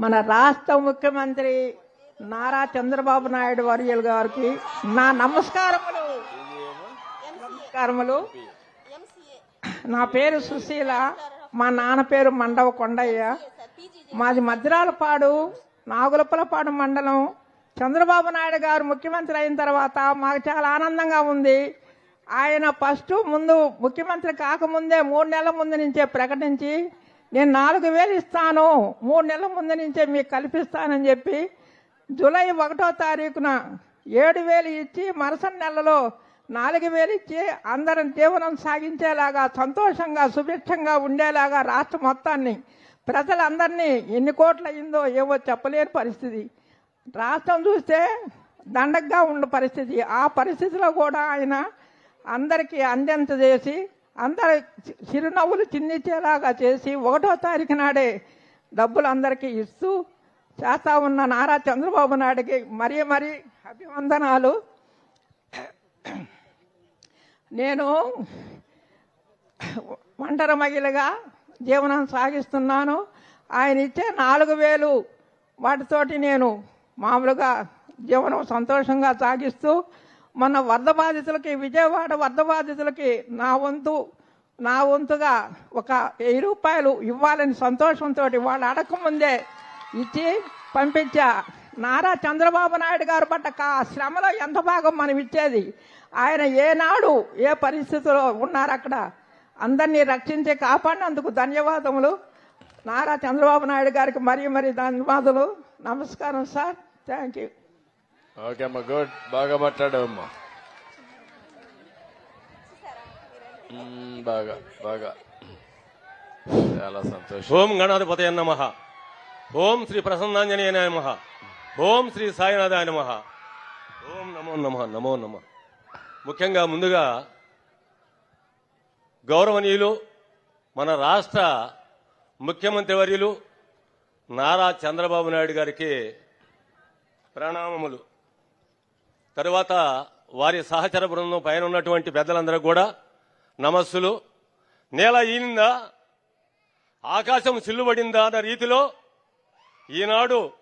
మన రాష్ట్ర ముఖ్యమంత్రి నారా చంద్రబాబు నాయుడు వర్యులు గారికి నా నమస్కారములు. నమస్కారములు. నా పేరు సుశీల మా నాన్న పేరు మండవ కొండయ్య. మాది మద్రాలపాడు నాగులపలపాడు మండలం. చంద్రబాబు నాయుడు గారు ముఖ్యమంత్రి అయిన తర్వాత మాకు చాలా ఆనందంగా ఉంది. ఆయన ఫస్ట్ ముందు ముఖ్యమంత్రి కాకముందే మూడు నెలల ముందు నుంచే ప్రకటించి నేను నాలుగు వేలు ఇస్తాను. మూడు నెలల ముందు నుంచే మీకు కల్పిస్తానని చెప్పి జూలై ఒకటో తారీఖున ఏడు వేలు ఇచ్చి మరుసటి నెలలో నాలుగు వేలు ఇచ్చి అందరం జీవనం సాగించేలాగా సంతోషంగా సుభిక్షంగా ఉండేలాగా రాష్ట్ర మొత్తాన్ని ప్రజలందరినీ ఎన్ని కోట్లు అయిందో ఏవో చెప్పలేని పరిస్థితి. రాష్ట్రం చూస్తే దండగ్గా ఉన్న పరిస్థితి. ఆ పరిస్థితిలో కూడా ఆయన అందరికీ అందింత చేసి అందరి చిరునవ్వులు చిందించేలాగా చేసి ఒకటో తారీఖు నాడే డబ్బులు అందరికీ ఇస్తూ చేస్తా ఉన్న నారా చంద్రబాబు నాయుడికి మరీ మరీ అభివందనాలు. నేను ఒంటరి మహిళగా జీవనం సాగిస్తున్నాను. ఆయన ఇచ్చే నాలుగు వేలు వాటితోటి నేను మామూలుగా జీవనం సంతోషంగా సాగిస్తూ మన వరద బాధితులకి విజయవాడ వరద బాధితులకి నా వంతు నా వంతుగా ఒక వెయ్యి రూపాయలు ఇవ్వాలని సంతోషంతో వాళ్ళు అడగకముందే ఇచ్చి పంపించా. నారా చంద్రబాబు నాయుడు గారు పట్ట శ్రమలో ఎంత భాగం మనం ఇచ్చేది? ఆయన ఏనాడు ఏ పరిస్థితిలో ఉన్నారు అక్కడ? అందరినీ రక్షించి కాపాడినందుకు ధన్యవాదములు. నారా చంద్రబాబు నాయుడు గారికి మరీ మరీ ధన్యవాదాలు నమస్కారం సార్. Thank you. ఓకే అమ్మా గుడ్. బాగా మాట్లాడావమ్మా అమ్మా. బాగా బాగా. చాలా సంతోషం. ఓం గణాధిపతయ నమ. ఓం శ్రీ ప్రసన్నాంజనేయ నమ. ఓం శ్రీ సాయినాథాయ నమ. ఓం నమో నమ నమో నమ. ముఖ్యంగా ముందుగా గౌరవనీయులు మన రాష్ట్ర ముఖ్యమంత్రి వర్యులు నారా చంద్రబాబు నాయుడు గారికి ప్రణామములు. తరువాత వారి సహచర బృందం పైన ఉన్నటువంటి పెద్దలందరూ కూడా నమస్సులు. నేల ఈనిందా? ఆకాశం సిల్లుబడిందా అన్న రీతిలో ఈనాడు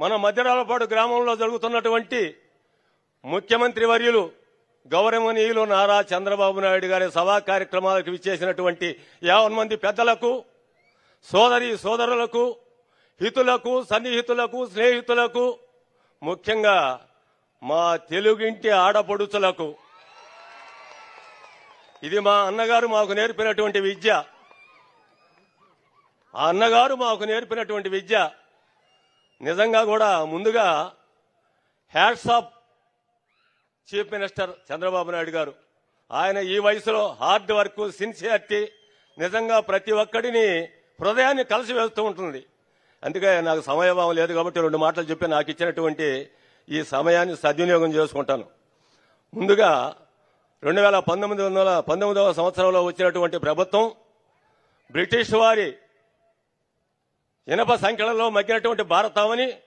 మన మధ్యరాలపాడు గ్రామంలో జరుగుతున్నటువంటి ముఖ్యమంత్రి వర్యులు గౌరవనీయులు నారా చంద్రబాబు నాయుడు గారి సభా కార్యక్రమాలకు విచ్చేసినటువంటి యావన్ మంది పెద్దలకు సోదరి సోదరులకు హితులకు సన్నిహితులకు స్నేహితులకు ముఖ్యంగా మా తెలుగింటి ఆడపడుచులకు. ఇది మా అన్నగారు మాకు నేర్పినటువంటి విద్య. ఆ అన్నగారు మాకు నేర్పినటువంటి విద్య. నిజంగా కూడా ముందుగా hats off chief minister Chandrababu Naidu garu. ఆయన ఈ వయసులో హార్డ్ వర్క్ సిన్సియారిటీ నిజంగా ప్రతి ఒక్కడిని హృదయాన్ని కలిసి వెళ్తూ ఉంటుంది. అందుకే నాకు సమయభావం లేదు కాబట్టి రెండు మాటలు చెప్పి నాకు ఇచ్చినటువంటి ఈ సమయాన్ని సద్వినియోగం చేసుకుంటాను. ముందుగా రెండు వేల పంతొమ్మిది వందల పంతొమ్మిదవ సంవత్సరంలో వచ్చినటువంటి ప్రభుత్వం బ్రిటిష్ వారి ఇనప సంఖ్యలలో మగ్గినటువంటి భారతావని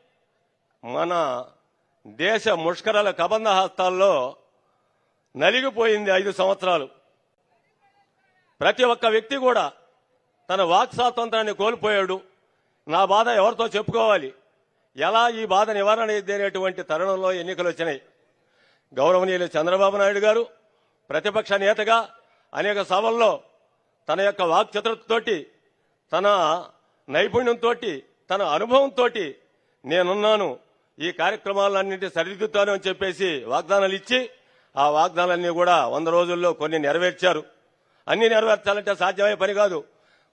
మన దేశ ముష్కరాల కబంధ హస్తాల్లో నలిగిపోయింది ఐదు సంవత్సరాలు. ప్రతి ఒక్క వ్యక్తి కూడా తన వాక్ స్వాతంత్రాన్ని కోల్పోయాడు. నా బాధ ఎవరితో చెప్పుకోవాలి? ఎలా ఈ బాధ నివారణ అనేటువంటి తరుణంలో ఎన్నికలు వచ్చినాయి? గౌరవనీయులు చంద్రబాబు నాయుడు గారు ప్రతిపక్ష నేతగా అనేక సభల్లో తన యొక్క వాక్చతురతతోటి తన నైపుణ్యంతో తన అనుభవంతో నేనున్నాను ఈ కార్యక్రమాలన్నింటి సరిదిద్దుతాను అని చెప్పేసి వాగ్దానాలు ఇచ్చి ఆ వాగ్దానాలన్నీ కూడా వంద రోజుల్లో కొన్ని నెరవేర్చారు. అన్ని నెరవేర్చాలంటే సాధ్యమయ్యే పని కాదు.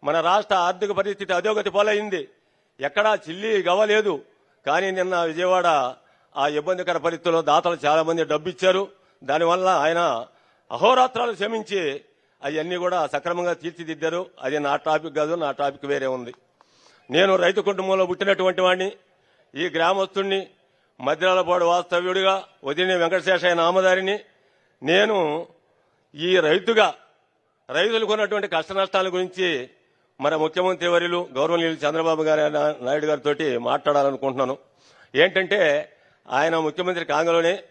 మన రాష్ట్ర ఆర్థిక పరిస్థితి అధోగతి పాలైంది. ఎక్కడా చిల్లి గవ్వలేదు కానీ నిన్న విజయవాడ ఆ ఇబ్బందికర పరిస్థితుల్లో దాతలు చాలా మంది డబ్బు ఇచ్చారు దానివల్ల ఆయన అహోరాత్రాలు శ్రమించి అవన్నీ కూడా సక్రమంగా తీర్చిదిద్దారు. అది నా టాపిక్ కాదు నా టాపిక్ వేరే ఉంది. నేను రైతు కుటుంబంలో పుట్టినటువంటి వాడిని ఈ గ్రామస్తుడిని మద్రాలపాడు వాస్తవ్యుడిగా వదిలిన వెంకటశేషయ్య నామదారిని నేను ఈ రైతుగా రైతులకు ఉన్నటువంటి కష్ట నష్టాల గురించి మన ముఖ్యమంత్రి వర్యులు గౌరవనీయులు చంద్రబాబు గారి నాయుడు గారితో మాట్లాడాలనుకుంటున్నాను. ఏంటంటే ఆయన ముఖ్యమంత్రి కాంగలోనే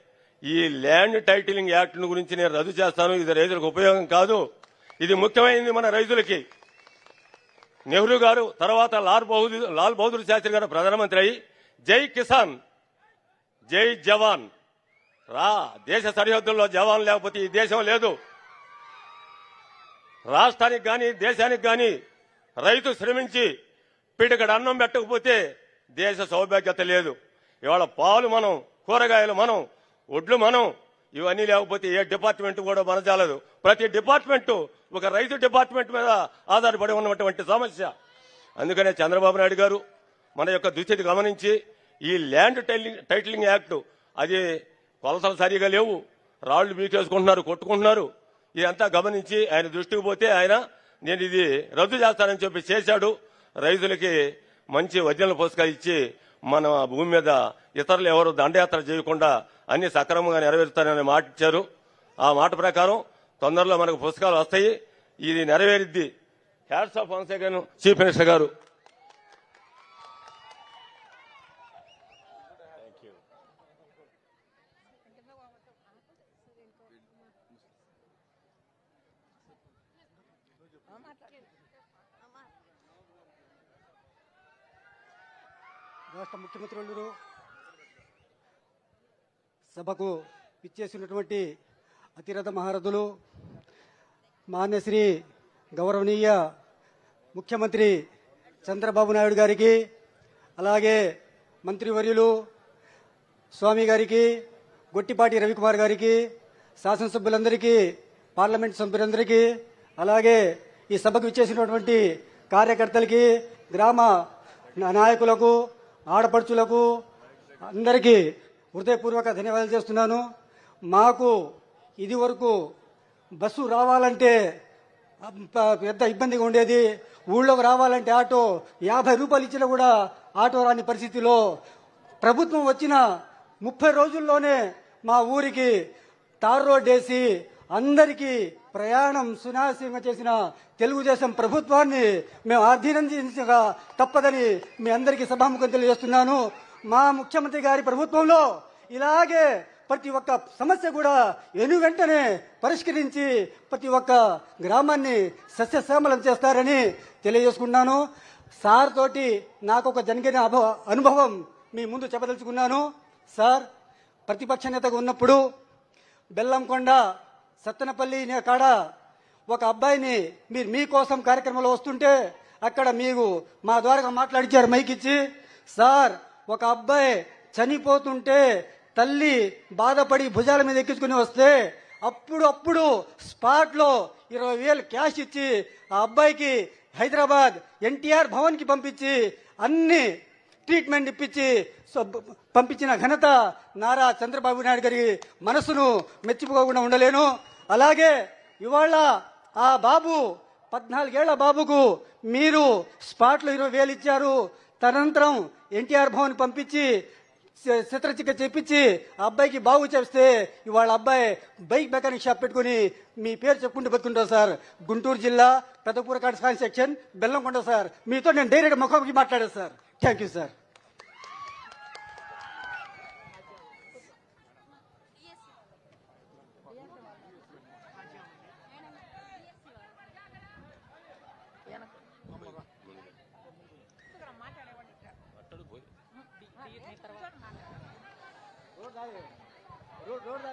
ఈ ల్యాండ్ టైటిలింగ్ యాక్ట్ గురించి నేను రద్దు చేస్తాను. ఇది రైతులకు ఉపయోగం కాదు. ఇది ముఖ్యమైనది మన రైతులకి. నెహ్రూ గారు తర్వాత లాల్ బహదూర్ లాల్ బహదూర్ శాస్త్రి గారు ప్రధానమంత్రి అయి జై కిసాన్ జై జవాన్. రా దేశ సరిహద్దుల్లో జవాన్ లేకపోతే ఈ దేశం లేదు. రాష్ట్రానికి కానీ దేశానికి కానీ రైతు శ్రమించి పిడికడ అన్నం పెట్టకపోతే దేశ సౌభాగ్యత లేదు. ఇవాళ పాలు మనం కూరగాయలు మనం ఒడ్లు మనం ఇవన్నీ లేకపోతే ఏ డిపార్ట్మెంట్ కూడా మనజాలదు ప్రతి డిపార్ట్మెంట్ ఒక రైతు డిపార్ట్మెంట్ మీద ఆధారపడి ఉన్నటువంటి సమస్య. అందుకనే చంద్రబాబు నాయుడు గారు మన యొక్క దుస్థితి గమనించి ఈ ల్యాండ్ టైలింగ్ టైటిలింగ్ యాక్ట్ అది కొలసలు సరిగా లేవు. రాళ్ళు బీకేసుకుంటున్నారు కొట్టుకుంటున్నారు. ఇదంతా గమనించి ఆయన దృష్టికి పోతే ఆయన నేను ఇది రద్దు చేస్తానని చెప్పి చేశాడు. రైతులకి మంచి వజ్రాల పుస్తకాలు ఇచ్చి మన భూమి మీద ఇతరులు ఎవరు దండయాత్ర చేయకుండా అన్ని సక్రమంగా నెరవేరుతానని మాట ఇచ్చారు. ఆ మాట ప్రకారం తొందరలో మనకు పుస్తకాలు వస్తాయి. ఇది నెరవేరిద్ది. Hats off once chief minister garu. రాష్ట్ర ముఖ్యమంత్రులు సభకు ఇచ్చేసినటువంటి అతిరథ మహారథులు మాన్యశ్రీ గౌరవనీయ ముఖ్యమంత్రి చంద్రబాబు నాయుడు గారికి అలాగే మంత్రివర్యులు స్వామి గారికి గొట్టిపాటి రవికుమార్ గారికి శాసనసభ్యులందరికీ పార్లమెంట్ సభ్యులందరికీ అలాగే ఈ సభకు ఇచ్చేసినటువంటి కార్యకర్తలకి గ్రామ నాయకులకు ఆడపడుచులకు అందరికీ హృదయపూర్వక ధన్యవాదాలు చేస్తున్నాను. మాకు ఇది వరకు బస్సు రావాలంటే పెద్ద ఇబ్బందిగా ఉండేది. ఊళ్ళోకి రావాలంటే ఆటో యాభై రూపాయలు ఇచ్చినా కూడా ఆటో రాని పరిస్థితిలో ప్రభుత్వం వచ్చిన ముప్పై రోజుల్లోనే మా ఊరికి తార్ రోడ్ వేసి అందరికీ ప్రయాణం సునాశంగా చేసిన తెలుగుదేశం ప్రభుత్వాన్ని మేము అభినందించక తప్పదని మీ అందరికీ సభాముఖం తెలియజేస్తున్నాను. మా ముఖ్యమంత్రి గారి ప్రభుత్వంలో ఇలాగే ప్రతి ఒక్క సమస్య కూడా ఎను వెంటనే పరిష్కరించి ప్రతి ఒక్క గ్రామాన్ని సస్యశ్యామలం చేస్తారని తెలియజేసుకున్నాను. సార్ తోటి నాకు ఒక జరిగిన అనుభవం మీ ముందు చెప్పదలుచుకున్నాను. సార్ ప్రతిపక్ష నేతగా ఉన్నప్పుడు బెల్లంకొండ సత్తెనపల్లి నే కాడ ఒక అబ్బాయిని మీరు మీకోసం కార్యక్రమంలో వస్తుంటే అక్కడ మీకు మా ద్వారా మాట్లాడిచారు మైక్ ఇచ్చి సార్ ఒక అబ్బాయి చనిపోతుంటే తల్లి బాధపడి భుజాల మీద ఎక్కించుకుని వస్తే అప్పుడు అప్పుడు స్పాట్లో ఇరవై వేలు క్యాష్ ఇచ్చి ఆ అబ్బాయికి హైదరాబాద్ ఎన్టీఆర్ భవన్కి పంపించి అన్ని ట్రీట్మెంట్ ఇప్పించి సో- పంపించిన ఘనత నారా చంద్రబాబు నాయుడు గారి మనసును మెచ్చిపోకుండా ఉండలేను. అలాగే ఇవాళ ఆ బాబు పద్నాలుగేళ్ళ బాబుకు మీరు స్పాట్లో ఇరవై వేలు ఇచ్చారు. తదనంతరం ఎన్టీఆర్ భవన్ పంపించి శ- చెప్పించి అబ్బాయికి బాగు చేస్తే ఇవాళ అబ్బాయి బైక్ మెకానిక్ షాప్ పెట్టుకుని మీ పేరు చెప్పుకుంటూ బతుకుంటారు సార్. గుంటూరు జిల్లా పెద్దపూరకాడ సైన్స్ సెక్షన్ బెల్లంకొండ సార్. మీతో నేను డైరెక్ట్ ముఖాముఖి మాట్లాడాను sir. Thank you sir. Road road